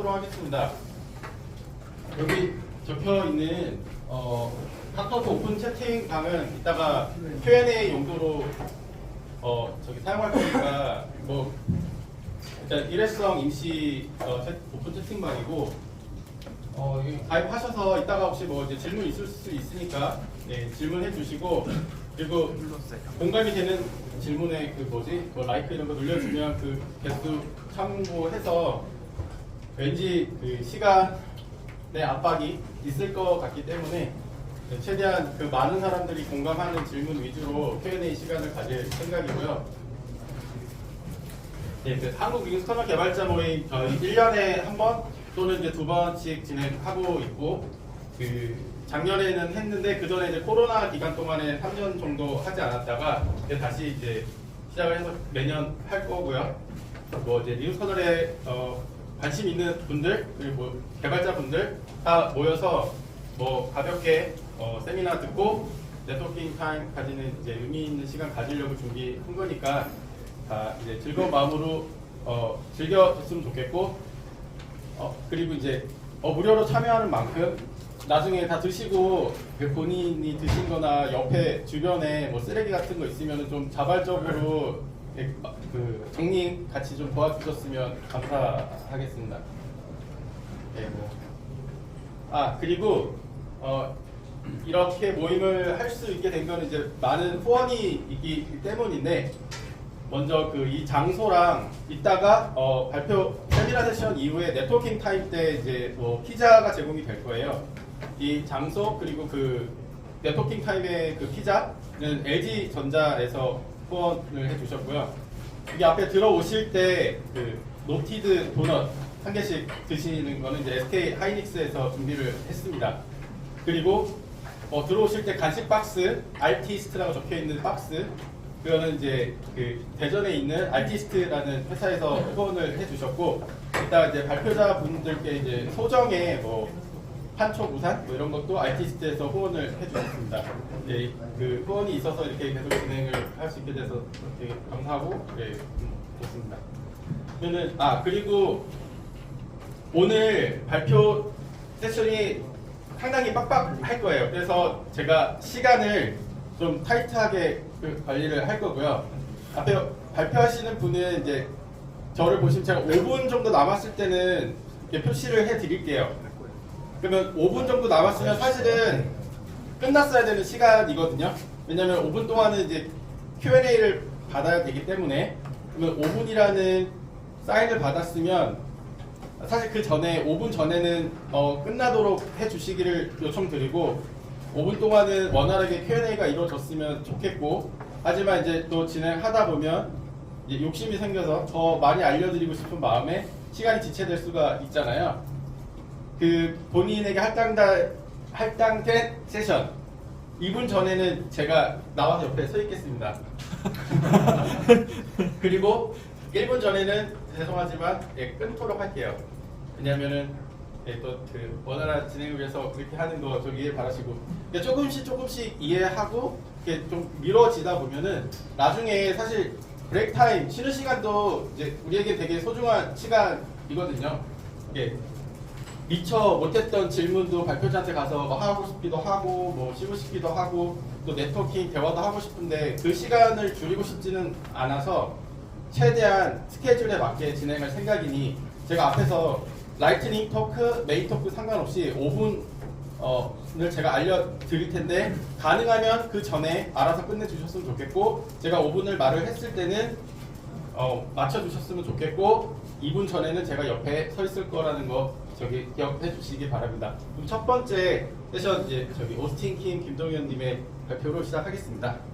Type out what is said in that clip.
하도록 하겠습니다. 여기 적혀 있는 어, 카카오톡 오픈 채팅방은 이따가 Q&A 용도로 어, 저기 사용할 거니까 뭐 일단 일회성 임시 어, 채- 오픈 채팅방이고 어, 가입하셔서 이따가 혹시 뭐 이제 질문 있을 수 있으니까 네, 질문해 주시고 그리고 공감이 되는 질문에 그 뭐지 뭐 라이크 이런 거 눌러주면 그 개수 참고해서 왠지 그 시간의 압박이 있을 것 같기 때문에 네, 최대한 그 많은 사람들이 공감하는 질문 위주로 Q&A 시간을 가질 생각이고요. 네, 그 한국 윙스커널 개발자 모임 저희 1년에 한 번 또는 이제 두 번씩 진행하고 있고 그 작년에는 했는데 그 전에 이제 코로나 기간 동안에 3년 정도 하지 않았다가 이제 다시 이제 시작을 해서 매년 할 거고요. 뭐 이제 윙스커널에 어, 관심 있는 분들 그리고 뭐 개발자 분들 다 모여서 뭐 가볍게 어, 세미나 듣고 네트워킹 타임 가지는 이제 의미 있는 시간 가지려고 준비한 거니까 다 이제 즐거운 마음으로 어, 즐겨줬으면 좋겠고 어, 그리고 이제 어, 무료로 참여하는 만큼 나중에 다 드시고 그 본인이 드신 거나 옆에 주변에 뭐 쓰레기 같은 거 있으면 좀 자발적으로 막그 정리 같이 좀 도와주셨으면 감사하겠습니다. 네, 뭐. 아 그리고 어, 이렇게 모임을 할 수 있게 된 거는 이제 많은 후원이 있기 때문인데 먼저 그 이 장소랑 이따가 어, 발표 세미나 세션 이후에 네트워킹 타임 때 이제 뭐 피자가 제공이 될 거예요. 이 장소 그리고 그 네트워킹 타임의 그 피자는 LG 전자에서 후원을 해주셨고요. 여기 앞에 들어오실 때 그 노티드 도넛 한 개씩 드시는 거는 이제 SK 하이닉스에서 준비를 했습니다. 그리고 어, 들어오실 때 간식 박스 알티스트라고 적혀 있는 박스 그거는 이제 그 대전에 있는 알티스트라는 회사에서 후원을 해주셨고 이따 이제 발표자 분들께 이제 소정의 뭐 판촉 우산 뭐 이런 것도 알티스트에서 후원을 해주셨습니다. 네, 그 후원이 있어서 이렇게 계속 진행을 할 수 있게 돼서 되게 감사하고 네, 음, 좋습니다. 그러면은 아 그리고 오늘 발표 세션이 상당히 빡빡할 거예요. 그래서 제가 시간을 좀 타이트하게 그 관리를 할 거고요. 앞에 발표하시는 분은 이제 저를 보시면 제가 5분 정도 남았을 때는 표시를 해 드릴게요. 그러면 5분 정도 남았으면 사실은 끝났어야 되는 시간이거든요. 왜냐면 5분 동안은 이제 Q&A를 받아야 되기 때문에 그러면 5분이라는 사인을 받았으면 사실 그 전에 5분 전에는 어, 끝나도록 해주시기를 요청드리고 5분 동안은 원활하게 Q&A가 이루어졌으면 좋겠고 하지만 이제 또 진행하다 보면 욕심이 생겨서 더 많이 알려드리고 싶은 마음에 시간이 지체될 수가 있잖아요. 그 본인에게 할당다 할당된 세션 2분 전에는 제가 나와서 옆에 서 있겠습니다. 그리고 1분 전에는 죄송하지만 예, 끊도록 할게요. 왜냐면은 예, 또그 원활한 진행을 위해서 그렇게 하는 거 좀 이해 바라시고 조금씩 조금씩 이해하고 이렇게 좀 미뤄지다 보면은 나중에 사실 브레이크 타임 쉬는 시간도 이제 우리에게 되게 소중한 시간이거든요. 예, 미처 못했던 질문도 발표자한테 가서 뭐 하고 싶기도 하고 뭐 쉬고 싶기도 하고 또 네트워킹 대화도 하고 싶은데 그 시간을 줄이고 싶지는 않아서 최대한 스케줄에 맞게 진행할 생각이니 제가 앞에서 라이트닝 토크, 메인 토크 상관없이 5분 을 제가 알려드릴 텐데 가능하면 그 전에 알아서 끝내주셨으면 좋겠고 제가 5분을 말을 했을 때는 어, 맞춰주셨으면 좋겠고 2분 전에는 제가 옆에 서 있을 거라는 거 저기 기억해 주시기 바랍니다. 그럼 첫 번째 세션 이제 저기 오스틴 킴 김동현님의 발표로 시작하겠습니다.